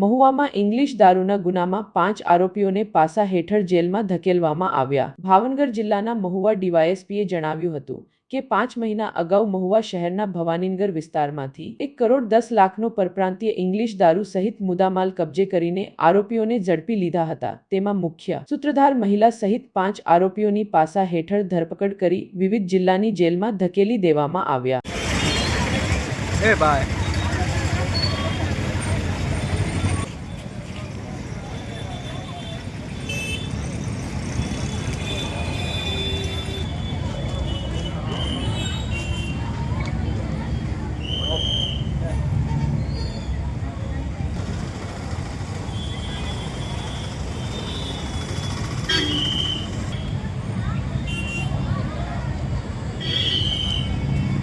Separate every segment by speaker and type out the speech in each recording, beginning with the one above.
Speaker 1: મહુવામાં English દારૂના ગુનામાં પાંચ આરોપીઓને પાસા હેઠળ જેલમાં ધકેલવામાં આવ્યા. ભાવનગર જિલ્લાના મહુવા ડીવાયએસપીએ જણાવ્યું હતું કે પાંચ મહિના અગાઉ મહુવા શહેરના ભવાનીનગર વિસ્તારમાંથી એક કરોડ દસ લાખનો પરપ્રાંતીય ઇંગ્લિશ દારૂ સહિત મુદ્દામાલ કબજે કરીને આરોપીઓને ઝડપી લીધા હતા. તેમાં મુખ્ય સૂત્રધાર મહિલા સહિત પાંચ આરોપીઓની પાસા હેઠળ ધરપકડ કરી વિવિધ જિલ્લાની જેલમાં ધકેલી દેવામાં આવ્યા.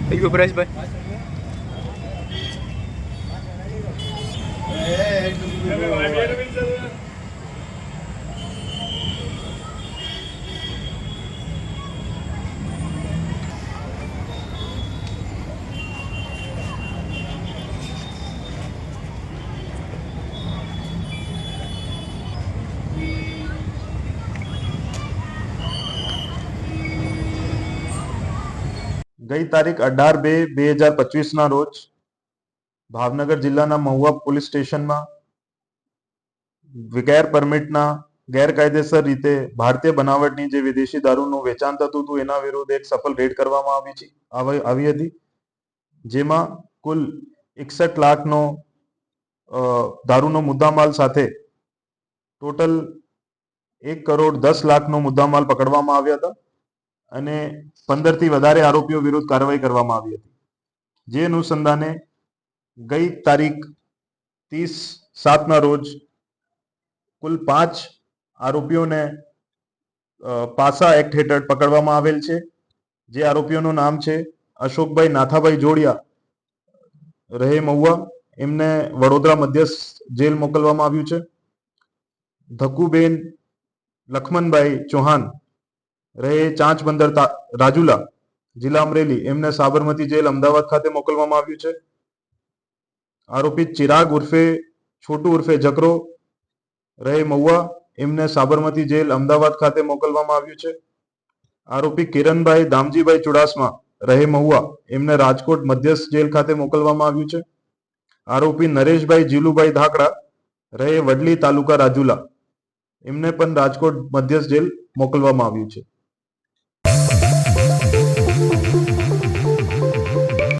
Speaker 2: થઈ ગયું પરેશભાઈ
Speaker 3: ગઈ તારીખ અઢાર બે બે હજાર પચવીસના રોજ ભાવનગર જિલ્લાના મહુવા પોલીસ સ્ટેશનમાં ગેર પરમિટના ગેરકાયદેસર રીતે ભારતીય બનાવટની જે વિદેશી દારૂનું વેચાણ થતું હતું, એના વિરુદ્ધ એક સફળ રેડ કરવામાં આવી છે, આવી હતી, જેમાં કુલ એકસઠ લાખનો દારૂનો મુદ્દામાલ સાથે ટોટલ એક કરોડ દસ લાખનો મુદ્દામાલ પકડવામાં આવ્યા હતા. અને પંદરથી વધારે આરોપીઓ વિરુદ્ધ કાર્યવાહી કરવામાં આવી હતી. જે અનુસંધાને ગઈ તારીખ ત્રીસ સાતના રોજ કુલ પાંચ આરોપીઓને પાસા એક્ટ હેઠળ પકડવામાં આવેલ છે. જે આરોપીઓનું નામ છે અશોકભાઈ નાથાભાઈ જોડિયા, રહે મહુવા. એમને વડોદરા મધ્યસ્થ જેલ મોકલવામાં આવ્યું છે. ધકુબેન લખમણભાઈ ચૌહાણ રહે ચાંચ બંદર રાજુલા જિલ્લા અમરેલી. એમને સાબરમતી જેલ અમદાવાદ ખાતે મોકલવામાં આવ્યું છે. આરોપી ચિરાગ ઉર્ફે, છોટુ ઉર્ફે જકરો રહે મહુવા. એમને સાબરમતી જેલ અમદાવાદ ખાતે મોકલવામાં આવ્યું છે. આરોપી કિરણભાઈ દામજીભાઈ ચુડાસમા રહે મહુવા. એમને રાજકોટ મધ્યસ્થ જેલ ખાતે મોકલવામાં આવ્યું છે. આરોપી નરેશભાઈ જીલુભાઈ ધાકડા રહે વડલી તાલુકા રાજુલા. એમને પણ રાજકોટ મધ્યસ્થ જેલ મોકલવામાં આવ્યું છે. Música